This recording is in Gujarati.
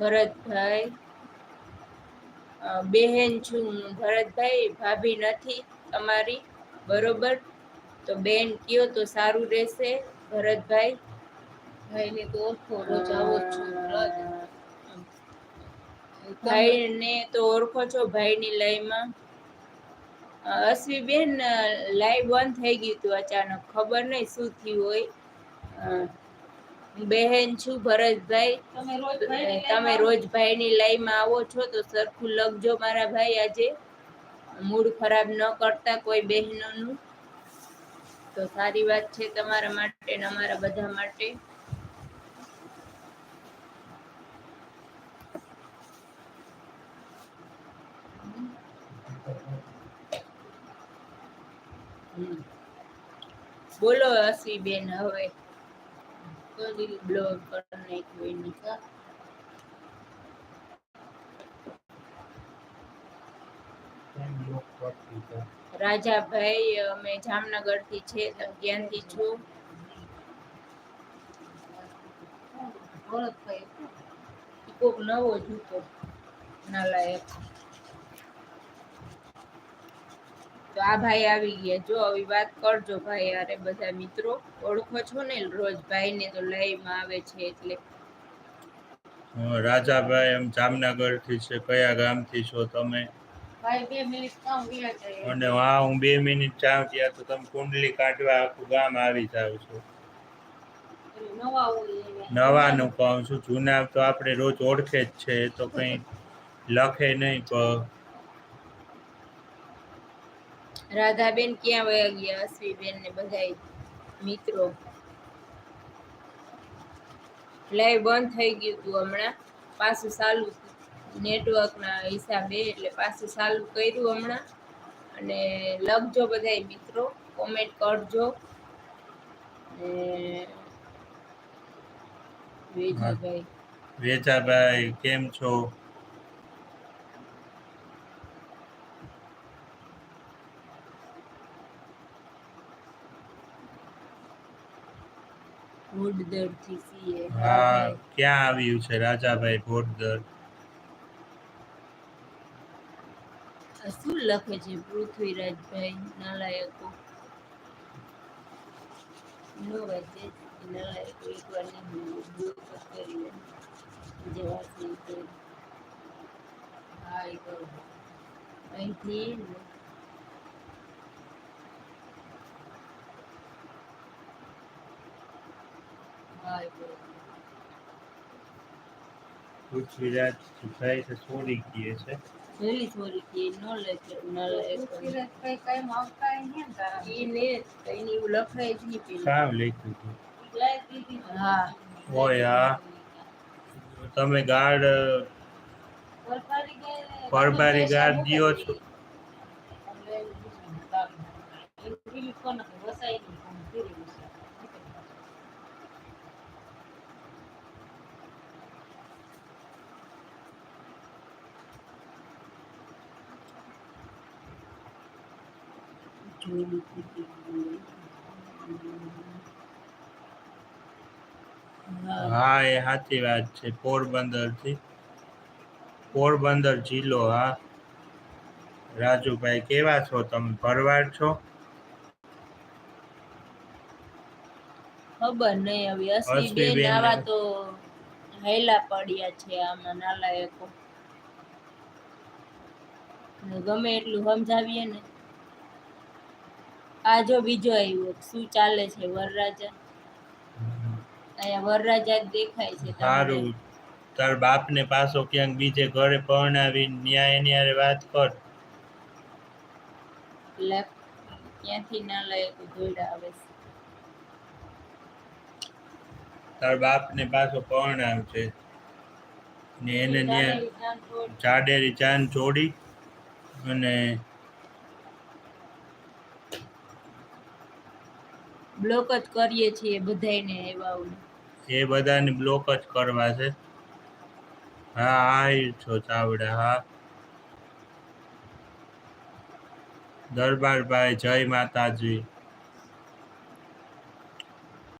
ભરતભાઈ બહેન છું ભરતભાઈ ભાભી નથી તમારી બરોબર? તો બેન કયો તો સારું રહેશે? ભરતભાઈ? ભાઈને તો ઓળખો રોજ આવો છું ભાઈને તો ઓળખો છો ભાઈની લયમાં. અશ્વી બેન લાઈવ બંધ થઈ ગયું હતું અચાનક. ખબર નહીં શું થયું હોય. બહેન છું ભરતભાઈ. તમે રોજ ભાઈની લાઈમાં આવો છો તો સરખું લખજો મારા ભાઈ આજે. મૂડ ખરાબ ન કરતા કોઈ બહેનોનું. તો સારી વાત છે તમારા માટે અમારા બધા માટે. બોલો અસી બેન હવે. કરી બ્લોગ પર નાખ્યું એની રાજાભાઈ અમે જામનગરથી છે જ્ઞાનથી છો? ભરતભાઈ. કોક નવો જૂતો નાલાયક તો આ ભાઈ આવી ગયા. જો આવી વાત કરજો ભાઈ અરે બધા મિત્રો ઓળખો છો ને રોજ ભાઈને તો લઈમાં આવે છે એટલે. રાજાભાઈ એમ જામનગરથી છે. કયા ગામથી છો તમે? બે મિનિટ કામ વ્યા અને હા હું બે મિનિટ ચાવ ત્યાં તો તમે કુંડલી કાઢવા આખું ગામ આવી જાવ છો. નવાનું કહું છું. જૂના તો આપણે રોજ ઓળખે જ છે. તો કંઈ લખે નહીં પણ રાધાબેન ક્યાં વયા ગયા? અશ્વીબેન ને બધા મિત્રો. લાઈવ બંધ થઈ ગયું હતું હમણાં. પાછું ચાલુ નેટવર્કના હિસાબે એટલે પાછું ચાલુ કર્યું હમણાં. અને લખજો બધા મિત્રો. કોમેન્ટ કરજો. વેજાભાઈ. વેજાભાઈ કેમ છો? હુડદરથી સીએ. હા ક્યાં આવ્યું છે રાજાભાઈ આ શું લખે છે પૃથ્વીરાજભાઈ નાલાયકો? નો વાંચે નાલાયકો એકવાર નહીં બ્લોક કરી. હા એ અહીંથી ને હા એ કરો પૃથ્વીરાજ સુધાઈ છે છોડી ગયે છે વેલી સોરી કે નો લખે નાલાયકો પૃથ્વીરાજભાઈ કાંઈ કઈ કઈ માવતા ને તારા. ઈ ને કઈ એવું લખાય જ ની પેલી કામ લખ્યું દીધી હા હોય હા તમે ગાર્ડ પરબારી ગાર્ડ દ્યો છો એટલે હા એ સાચી વાત છે. પોરબંદરથી પોરબંદર જિલ્લો હા. રાજુભાઈ કેવા છો તમે? ભરવાડ છો? ખબર નહીં હવે. અસલી બેન આવા તો હેલા પડ્યા છે આમાં નાલાયકો. ગમે એટલું સમજાવીએ ને. આ જો બીજો આવ્યો શું ચાલે છે વરરાજા? અહીંયા વરરાજા દેખાય છે સારું તાર બાપને પાછો ક્યાંક બીજે ઘરે પરણાવી ન્યાય એની હારે વાત કર. એટલે ક્યાંથી નાલાયકો દોડ્યા આવે છે. તાર બાપને પાછો પરણાવ છે ને એને ન્યા. જાડેરી જાન જોડી અને બ્લોક જ કરીએ છીએ બધાને એવાઓને એ બધાને બ્લોક જ કરવા છે. હા, આ છો ચાવડા, હા. દરબારભાઈ, જય માતાજી.